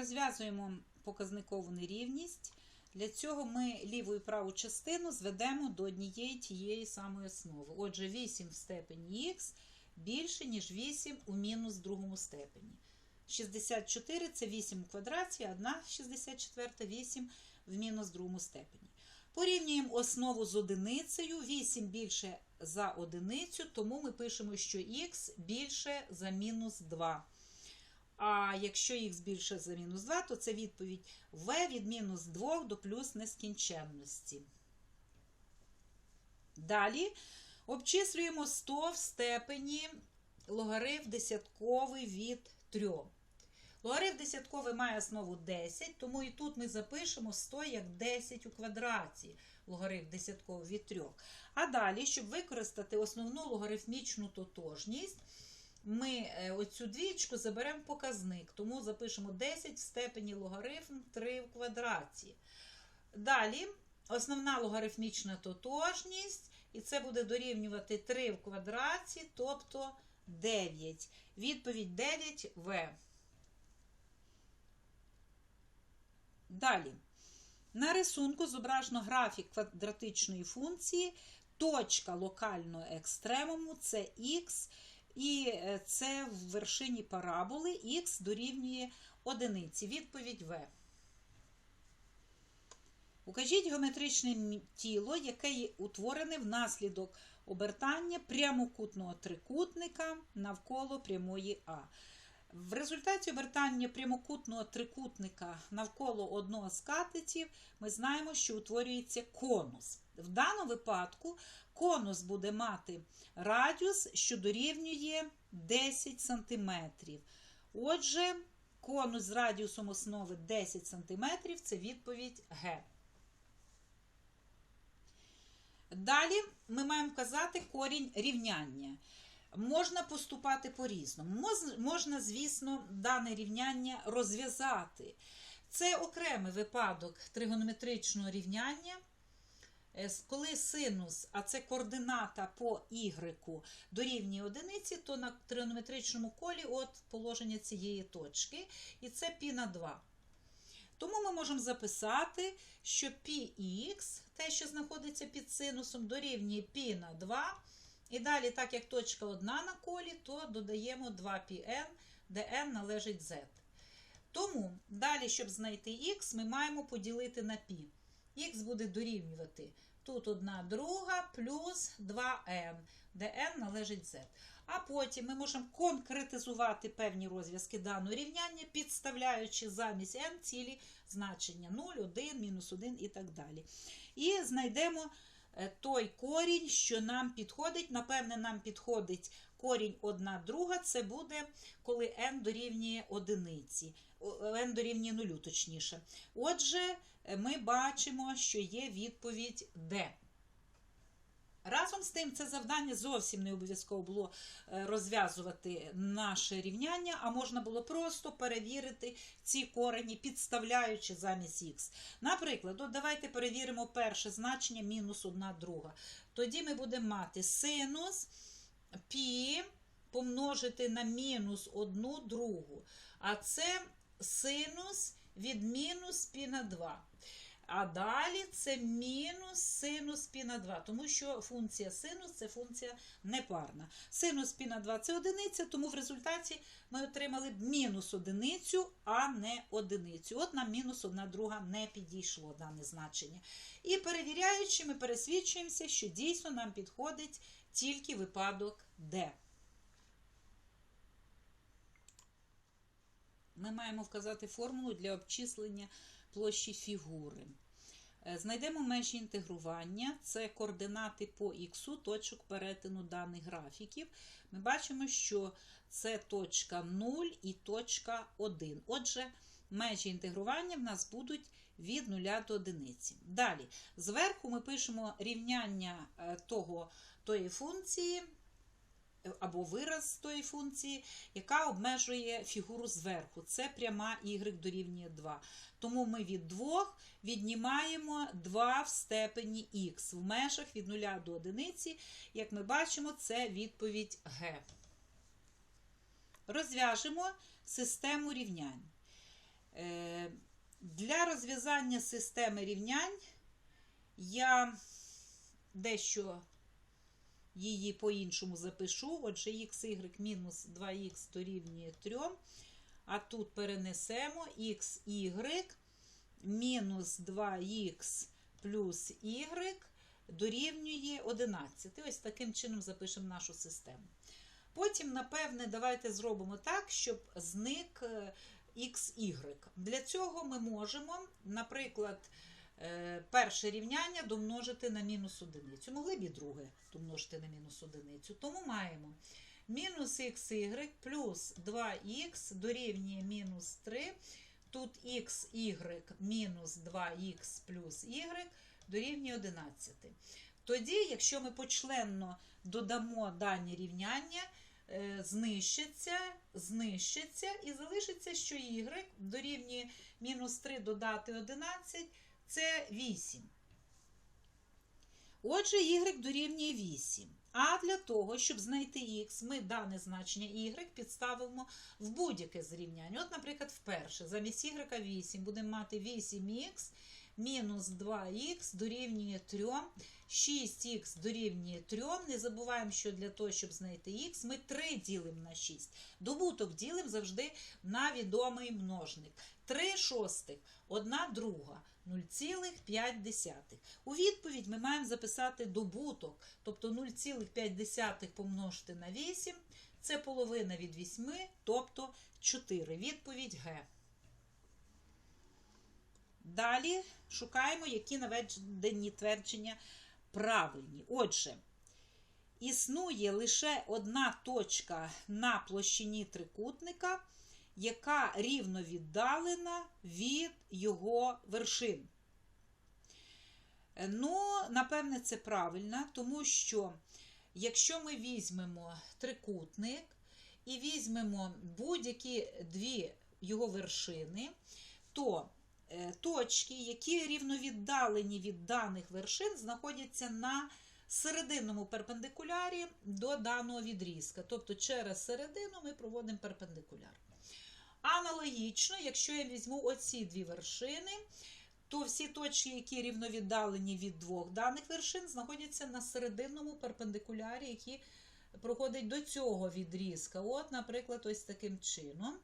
Розв'язуємо показникову нерівність. Для цього ми ліву і праву частину зведемо до однієї тієї самої основи. Отже, 8 в степені х більше, ніж 8 у мінус другому степені. 64 це 8 в квадраті, 1 64 8 в мінус другому степені. Порівнюємо основу з одиницею. 8 більше за одиницю, тому ми пишемо, що х більше за мінус 2. А якщо х більше за мінус 2, то це відповідь v від мінус 2 до плюс нескінченності. Далі обчислюємо 100 в степені логарифм десятковий від 3. Логарифм десятковий має основу 10, тому і тут ми запишемо 100 як 10 у квадраті логарифм десятковий від 3. А далі, щоб використати основну логарифмічну тотожність, ми е, оцю двічку заберемо показник, тому запишемо 10 в степені логарифм 3 в квадраті. Далі основна логарифмічна тотожність, і це буде дорівнювати 3 в квадраті, тобто 9. Відповідь 9В. Далі. На рисунку зображено графік квадратичної функції. Точка локального екстремуму це х, і це в вершині параболи х дорівнює одиниці. Відповідь В. Укажіть геометричне тіло, яке утворене внаслідок обертання прямокутного трикутника навколо прямої А. В результаті обертання прямокутного трикутника навколо одного з катетів ми знаємо, що утворюється конус. В даному випадку конус буде мати радіус, що дорівнює 10 см. Отже, конус з радіусом основи 10 см це відповідь Г. Далі ми маємо вказати корінь рівняння. Можна поступати по-різному. Можна, звісно, дане рівняння розв'язати. Це окремий випадок тригонометричного рівняння. Коли синус, а це координата по y дорівнює одиниці, то на тригонометричному колі от положення цієї точки, і це π на 2. Тому ми можемо записати, що πx, те, що знаходиться під синусом, дорівнює π на 2. І далі, так як точка одна на колі, то додаємо 2πn, де n належить z. Тому далі, щоб знайти х, ми маємо поділити на π. Х буде дорівнювати тут 1 друга плюс 2n, де n належить z. А потім ми можемо конкретизувати певні розв'язки даного рівняння, підставляючи замість n цілі значення 0, 1, мінус 1 і так далі. І знайдемо той корінь, що нам підходить. Напевне, нам підходить корінь 1 друга, це буде, коли n дорівнює одиниці, n дорівнює нулю, точніше. Отже, ми бачимо, що є відповідь D. Разом з тим, це завдання зовсім не обов'язково було розв'язувати наше рівняння, а можна було просто перевірити ці корені, підставляючи замість х. Наприклад, от давайте перевіримо перше значення мінус 1 друга. Тоді ми будемо мати синус π помножити на мінус 1 другу. А це синус від мінус π на 2. А далі це мінус синус π на 2, тому що функція синус це функція непарна. Синус π на 2 це одиниця, тому в результаті ми отримали мінус одиницю, а не одиницю. От нам мінус 1 друга не підійшло дане значення. І перевіряючи, ми пересвідчуємося, що дійсно нам підходить тільки випадок D. Ми маємо вказати формулу для обчислення площі фігури. Знайдемо межі інтегрування, це координати по х, точок перетину даних графіків. Ми бачимо, що це точка 0 і точка 1. Отже, межі інтегрування в нас будуть від 0 до 1. Далі, зверху ми пишемо рівняння того, тої функції. Або вираз тої функції, яка обмежує фігуру зверху. Це пряма y дорівнює 2. Тому ми від 2 віднімаємо 2 в степені х в межах від 0 до 1. Як ми бачимо, це відповідь Г. Розв'яжемо систему рівнянь. Е, Для розв'язання системи рівнянь я дещо її по-іншому запишу. Отже, xy мінус 2х дорівнює 3. А тут перенесемо xy мінус 2х плюс y дорівнює 11. Ось таким чином запишемо нашу систему. Потім, напевне, давайте зробимо так, щоб зник е, xy. Для цього ми можемо, наприклад, е, перше рівняння домножити на мінус одиницю. Могли б і друге домножити на мінус одиницю. Тому маємо мінус xy плюс 2х дорівнює мінус 3. Тут xy мінус 2х плюс y дорівнює 11. Тоді, якщо ми почленно додамо дані рівняння, е, знищиться, знищиться і залишиться, що y дорівнює мінус 3 додати 11 це 8. Отже, y дорівнює 8. А для того, щоб знайти х, ми дане значення y підставимо в будь-яке зрівняння. От, наприклад, вперше, замість y 8 будемо мати 8х мінус 2х дорівнює 3, 6х дорівнює 3. Не забуваємо, що для того, щоб знайти х, ми 3 ділимо на 6. Добуток ділимо завжди на відомий множник. 3 шостих, 1 друга. 0,5. У відповідь ми маємо записати добуток, тобто 0,5 помножити на 8, це половина від 8, тобто 4. Відповідь Г. Далі шукаємо, які наведені твердження правильні. Отже, існує лише одна точка на площині трикутника, яка рівно віддалена від його вершин. Ну, напевне, це правильно, тому що якщо ми візьмемо трикутник і візьмемо будь-які дві його вершини, то е, точки, які рівновіддалені від даних вершин, знаходяться на серединному перпендикулярі до даного відрізка. Тобто через середину ми проводимо перпендикуляр. Аналогічно, якщо я візьму оці дві вершини, то всі точки, які рівновіддалені від двох даних вершин, знаходяться на серединному перпендикулярі, який проходить до цього відрізка. От, наприклад, ось таким чином.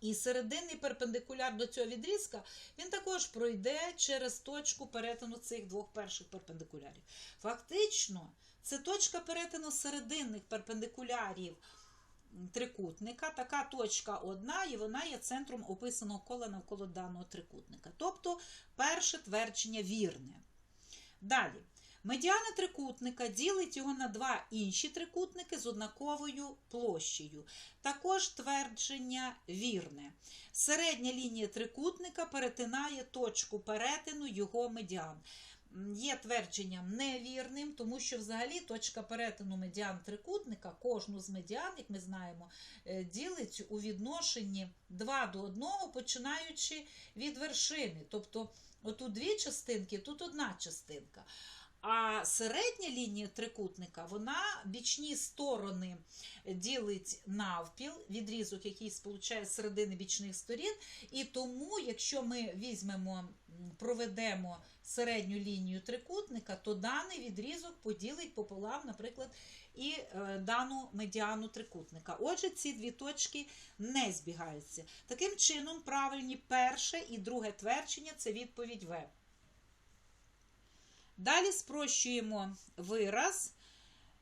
І серединний перпендикуляр до цього відрізка, він також пройде через точку перетину цих двох перших перпендикулярів. Фактично, це точка перетину серединних перпендикулярів трикутника. Така точка одна, і вона є центром описаного кола навколо даного трикутника. Тобто, перше твердження вірне. Далі. Медіана трикутника ділить його на два інші трикутники з однаковою площею. Також твердження вірне. Середня лінія трикутника перетинає точку перетину його медіан. Є твердженням невірним, тому що взагалі точка перетину медіан трикутника, кожну з медіан, як ми знаємо, е, ділить у відношенні 2 до 1, починаючи від вершини. Тобто, отут дві частинки, тут одна частинка. А середня лінія трикутника, вона бічні сторони ділить навпіл, відрізок, який сполучає середини бічних сторін. І тому, якщо ми візьмемо, проведемо середню лінію трикутника, то даний відрізок поділить пополам, наприклад, і е, дану медіану трикутника. Отже, ці дві точки не збігаються. Таким чином, правильні перше і друге твердження це відповідь В. Далі спрощуємо вираз,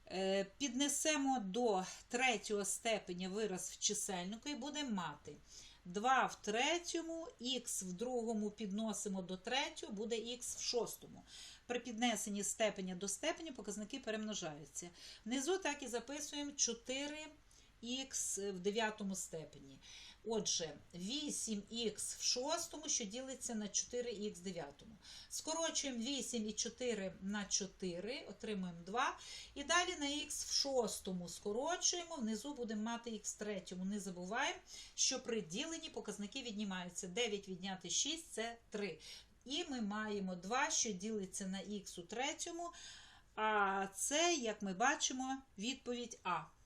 е, піднесемо до третього степеня вираз в чисельнику і будемо мати 2 в третьому, х в другому підносимо до третього, буде х в шостому. При піднесенні степеня до степеня показники перемножаються. Внизу так і записуємо 4х в дев'ятому степені. Отже, 8х в шостому, що ділиться на 4х в дев'ятому. Скорочуємо 8 і 4 на 4, отримуємо 2. І далі на х в шостому скорочуємо, внизу будемо мати х в третьому. Не забуваємо, що при діленні показники віднімаються. 9 відняти 6 це 3. І ми маємо 2, що ділиться на х у третьому. А це, як ми бачимо, відповідь А.